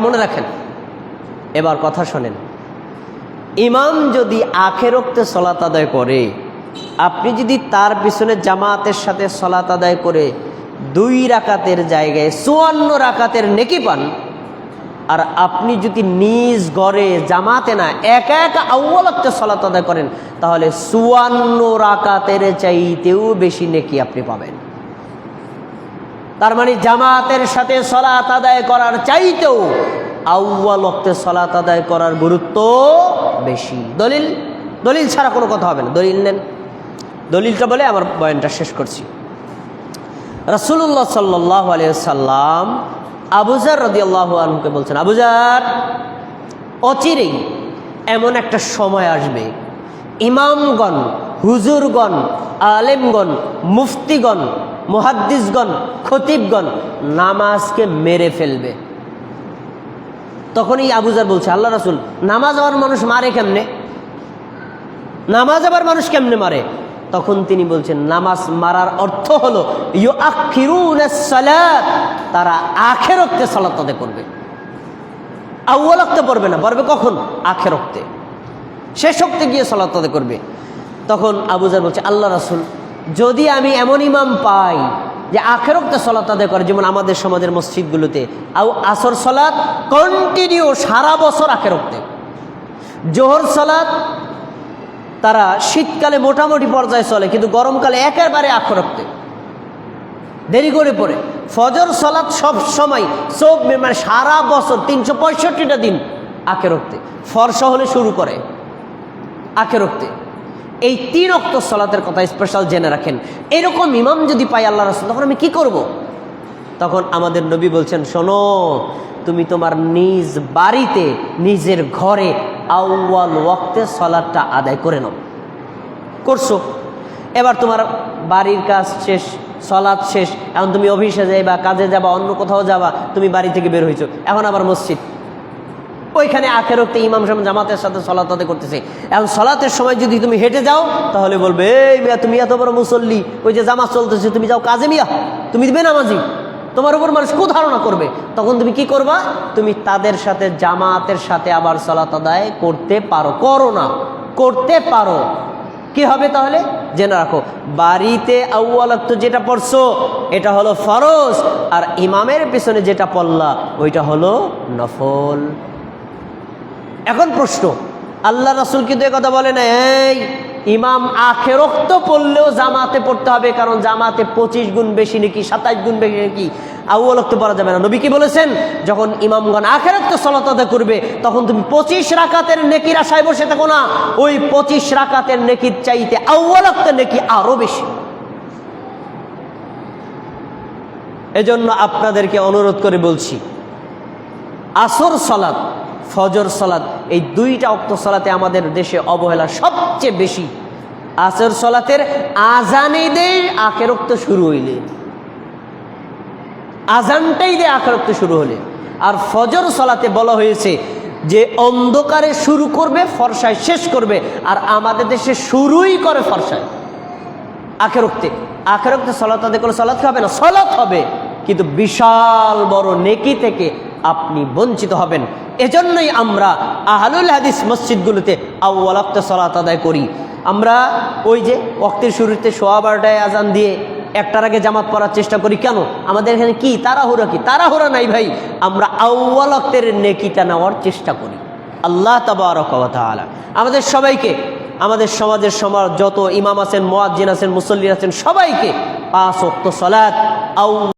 মনে রাখেন। এবার কথা শোনেন। ইমাম যদি আখেরক্তে সলাত আদায় করে, আপনি যদি তার পিছনে জামাতের সাথে সলাত আদায় করে দুই রাকাতের জায়গায় চুয়ান্ন রাকাতের নেকি পান, আর আপনি যদি নিজ গড়ে জামাতে না এক এক আউ্বালত্বে সলাত আদায় করেন, তাহলে চুয়ান্ন রাকাতের চাইতেও বেশি নেকি আপনি পাবেন। তার মানে জামাতের সাথে সলাত আদায় করার চাইতেও আউ্বাল অক্তে সলাত আদায় করার গুরুত্ব বেশি। দলিল? দলিল ছাড়া কোনো কথা হবে না। দলিল নেন। দলিলটা বলে আমার বয়ানটা শেষ করছি। রসুল্লাহ সাল্লাহ সাল্লাম আবুজার রদি আল্লাহ আলমকে বলছেন আবুজার অচিরেই এমন একটা সময় আসবে। ইমামগণ, হুজুরগণ, আলেমগণ, মুফতিগণ মুহাদ্দিসগণ, খতিবগণ নামাজকে মেরে ফেলবে। তখনই আবুজার বলছে, আল্লাহ রাসুল, নামাজ আবার মানুষ মারে কেমনে? নামাজ আবার মানুষ কেমনে মারে? তখন তিনি বলছেন, নামাজ মারার অর্থ হলো ইউ সালাত, তারা আখেরক্তে সালাত তাদের করবে। আউ্বালক্তে পড়বে না, পড়বে কখন? আখেরক্তে শেষ শক্তি গিয়ে সালাত করবে। তখন আবুজার বলছে, আল্লাহ রাসুল যদি আমি এমন ইমাম পাই যে আখেরক্তে সলাত আদায় করে, যেমন আমাদের সমাজের মসজিদগুলোতে, আও আসর সলাৎ কন্টিনিউ সারা বছর আখেরক্তে। জোহর সালাত তারা শীতকালে মোটামুটি পর্যায়ে চলে, কিন্তু গরমকালে একেবারে আখরক্তে। দেরি করে পড়ে। ফজর সলাৎ সব সময় সব মানে সারা বছর তিনশো পঁয়ষট্টিটা দিন আখে রক্তে ফর্সা হলে শুরু করে আখে রক্তে এই তিন অক্ত সলাতের কথা স্পেশাল জেনে রাখেন। এরকম ইমাম যদি পাই আল্লাহ রসুল, তখন আমি কি করব। তখন আমাদের নবী বলছেন, শোনো, তুমি তোমার নিজ বাড়িতে, নিজের ঘরে আউ্বাল ওয়াক্তে সলাদটা আদায় করে নাও। করছ। এবার তোমার বাড়ির কাজ শেষ সলাদ শেষ। এখন তুমি অফিসে যাইবা, কাজে যাবা, অন্য কোথাও যাবা, তুমি বাড়ি থেকে বের হয়েছো এখন আবার মসজিদ। ওইখানে আখের রক্তে ইমাম সাহেব জামাতের সাথে সলাত করতেছে। এখন সলাতের সময় যদি তুমি হেঁটে যাও, তাহলে বলবে, এই মিয়া, তুমি এত বড় মুসল্লি। ওই যে জামাত চলতেছে, তুমি যাও কাজে মিয়া। তুমি দিবে নামাজি। তোমার উপর মানুষ কু ধারণা করবে। তখন তুমি কি করবা? তুমি তাদের সাথে, জামাতের সাথে আবার সলাত আদায় করতে পারো। করো না, করতে পারো। কি হবে তাহলে? জেনে রাখো, বাড়িতে আউ্বালাক্ত যেটা পড়ছো, এটা হলো ফরজ। আর ইমামের পেছনে যেটা পড়লা, ওইটা হলো নফল। এখন প্রশ্ন, আল্লাহ রাসুল কিন্তু কথা বলে না এই, ইমাম আখেরক্ত পড়লেও জামাতে পড়তে হবে, কারণ জামাতে পঁচিশ গুণ বেশি নাকি সাতাইশ গুণ বেশি নাকি আউ্বালক্ত পড়া যাবে না। নবী কি বলেছেন? যখন ইমামগণ আখেরক্ত সলাতাদা করবে, তখন তুমি পঁচিশ রাকাতের নেকির আশায় বসে থাকো না, ওই পঁচিশ রাকাতের নেকির চাইতে আউ্বালক্ত নেকি আরও বেশি। এজন্য আপনাদেরকে অনুরোধ করে বলছি, আসর সলাদ ফজর সলাদ এই দুইটা অক্ত সলাতে আমাদের দেশে অবহেলা সবচেয়ে বেশি। আসর সলাতের আজানে দেয় আখেরক্ত শুরু হইলে। আজানটাই দেয় আখেরক্ত শুরু হলে। আর ফজর সলাতে বলা হয়েছে যে অন্ধকারে শুরু করবে, ফর্সায় শেষ করবে, আর আমাদের দেশে শুরুই করে ফর্সায়। আখেরক্তে আখেরক্তে সলাত আদায় করে সলাৎ হবে না? সলাৎ হবে। কিন্তু বিশাল বড় নেকি থেকে আপনি বঞ্চিত হবেন। এজন্যই আমরা আহলুল হাদিস মসজিদগুলোতে আউ্বাল অক্ত সলাত আদায় করি। আমরা ওই যে অক্তের শুরুতে সোয়া বারোটায় আজান দিয়ে একটার আগে জামাত পড়ার চেষ্টা করি। কেন? আমাদের এখানে কি? তাড়াহুড়া কি? তাড়াহুড়া নাই ভাই। আমরা আউ্বাল অক্তের নেকিটা নেওয়ার চেষ্টা করি। আল্লাহ তালা আমাদের সবাইকে, আমাদের সমাজের সমাজ যত ইমাম আছেন, মোয়াজ্জিন আছেন মুসল্লি আছেন, সবাইকে পাঁচ অক্ত সলাৎ আউ